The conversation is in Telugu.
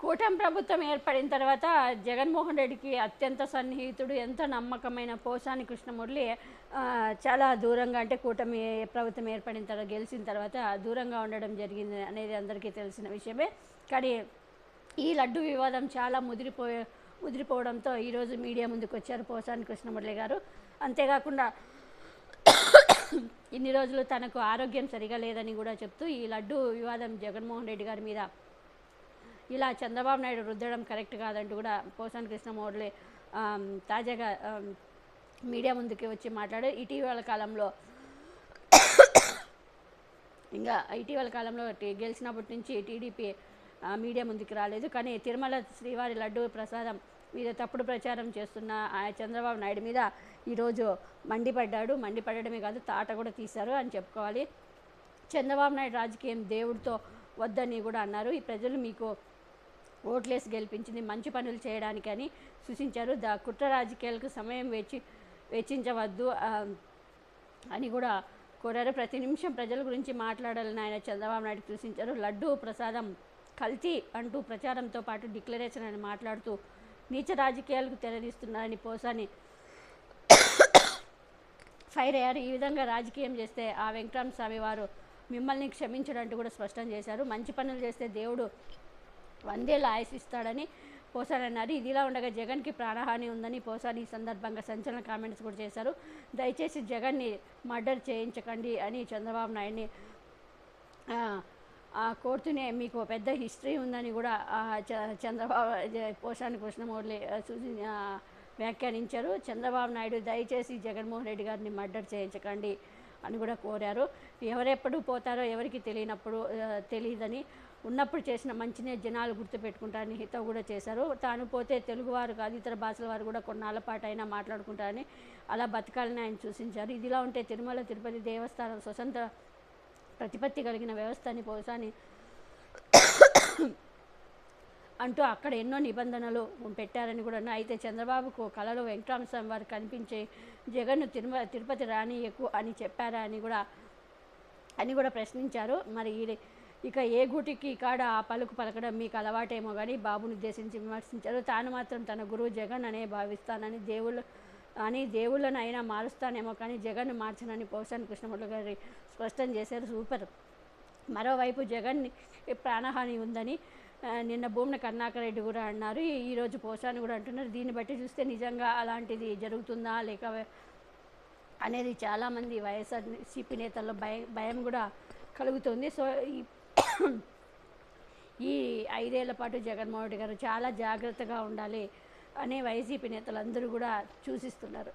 కూటమి ప్రభుత్వం ఏర్పడిన తర్వాత జగన్మోహన్ రెడ్డికి అత్యంత సన్నిహితుడు ఎంత నమ్మకమైన పోసాని కృష్ణమురళి చాలా దూరంగా అంటే కూటమి ప్రభుత్వం ఏర్పడిన తర్వాత గెలిచిన తర్వాత దూరంగా ఉండడం జరిగింది అనేది అందరికీ తెలిసిన విషయమే. కానీ ఈ లడ్డు వివాదం చాలా ముదిరిపోయే ముదిరిపోవడంతో ఈరోజు మీడియా ముందుకు వచ్చారు పోసాని కృష్ణమురళి గారు. అంతేకాకుండా ఇన్ని రోజులు తనకు ఆరోగ్యం సరిగా లేదని కూడా చెప్తూ ఈ లడ్డు వివాదం జగన్మోహన్ రెడ్డి గారి మీద ఇలా చంద్రబాబు నాయుడు రుద్దడం కరెక్ట్ కాదంటూ కూడా పోసాని కృష్ణమౌళి తాజాగా మీడియా ముందుకి వచ్చి మాట్లాడారు. ఇటీవల కాలంలో ఇంకా ఇటీవల కాలంలో గెలిచినప్పటి నుంచి టీడీపీ మీడియా ముందుకు రాలేదు. కానీ తిరుమల శ్రీవారి లడ్డు ప్రసాదం మీద తప్పుడు ప్రచారం చేస్తున్న ఆ చంద్రబాబు నాయుడు మీద ఈరోజు మండిపడ్డాడు. మండిపడడమే కాదు తాట కూడా తీశారు అని చెప్పుకోవాలి. చంద్రబాబు నాయుడు రాజకీయం దేవుడితో వద్దని కూడా అన్నారు. ఈ ప్రజలు మీకు ఓట్లేసి గెలిపించింది మంచి పనులు చేయడానికి అని సూచించారు. దా కుట్ర రాజకీయాలకు సమయం వెచ్చి వెచ్చించవద్దు అని కూడా కోరారు. ప్రతి నిమిషం ప్రజల గురించి మాట్లాడాలని ఆయన చంద్రబాబు నాయుడు సూచించారు. లడ్డు ప్రసాదం కల్తీ అంటూ ప్రచారంతో పాటు డిక్లరేషన్ అని మాట్లాడుతూ నీచ రాజకీయాలకు తెరదీస్తున్నారని పోసాని ఫైర్ అయ్యారు. ఈ విధంగా రాజకీయం చేస్తే ఆ వెంకటరామ స్వామి వారు మిమ్మల్ని క్షమించడంటూ కూడా స్పష్టం చేశారు. మంచి పనులు చేస్తే దేవుడు వందేళ్ళు ఆయసిస్తాడని పోసాని అన్నారు. ఇదిలా ఉండగా జగన్కి ప్రాణహాని ఉందని పోసాని ఈ సందర్భంగా సంచలన కామెంట్స్ కూడా చేశారు. దయచేసి జగన్ని మర్డర్ చేయించకండి అని చంద్రబాబు నాయుడిని ఆ, కోర్టునే మీకు పెద్ద హిస్టరీ ఉందని కూడా చ- చంద్రబాబు పోసాని కృష్ణమూర్తి సూచి వ్యాఖ్యానించారు. చంద్రబాబు నాయుడు దయచేసి జగన్మోహన్ రెడ్డి గారిని మర్డర్ చేయించకండి. అని కూడా కోరారు. ఎవరెప్పుడు పోతారో ఎవరికి తెలియనప్పుడు తెలియదని ఉన్నప్పుడు చేసిన మంచినే జనాలు గుర్తుపెట్టుకుంటారని హితవు కూడా చేశారు. తాను పోతే తెలుగువారు కాదు ఇతర భాషల వారు కూడా కొన్నాళ్ళ పాటు అయినా మాట్లాడుకుంటారని అలా బతకాలని ఆయన సూచించారు. ఇదిలా ఉంటే తిరుమల తిరుపతి దేవస్థానం స్వతంత్ర ప్రతిపత్తి కలిగిన వ్యవస్థ అని పోసాని అంటూ అక్కడ ఎన్నో నిబంధనలు పెట్టారని కూడా అన్నారు. అయితే చంద్రబాబుకు కళలో వెంకటరామస్వామి వారు కనిపించే జగన్ను తిరుమ తిరుపతి రానియకు అని చెప్పారా అని కూడా అని కూడా ప్రశ్నించారు. మరి ఇక ఏ గుటికి కాడ ఆ పలుకు పలకడం మీకు అలవాటేమో కానీ బాబుని ఉద్దేశించి విమర్శించారు. తాను మాత్రం తన గురువు జగన్ అనే భావిస్తానని దేవుళ్ళు అని దేవుళ్ళను అయినా మారుస్తానేమో కానీ జగన్ను మార్చనని పోసాని కృష్ణమూర్తి గారి స్పష్టం చేశారు. సూపర్. మరోవైపు జగన్ ప్రాణహాని ఉందని నిన్న భూమిన కరుణాకర్ రెడ్డి కూడా అన్నారు. ఈరోజు పోసాని కూడా అంటున్నారు. దీన్ని బట్టి చూస్తే నిజంగా అలాంటిది జరుగుతుందా లేక అనేది చాలామంది వైఎస్ఆర్ సిపి నేతల్లో భయం భయం కూడా కలుగుతుంది. సో ఈ ఈ ఐదేళ్ళ పాటు జగన్మోహన్ రెడ్డి గారు చాలా జాగ్రత్తగా ఉండాలి అనే వైసీపీ నేతలందరూ కూడా సూచిస్తున్నారు.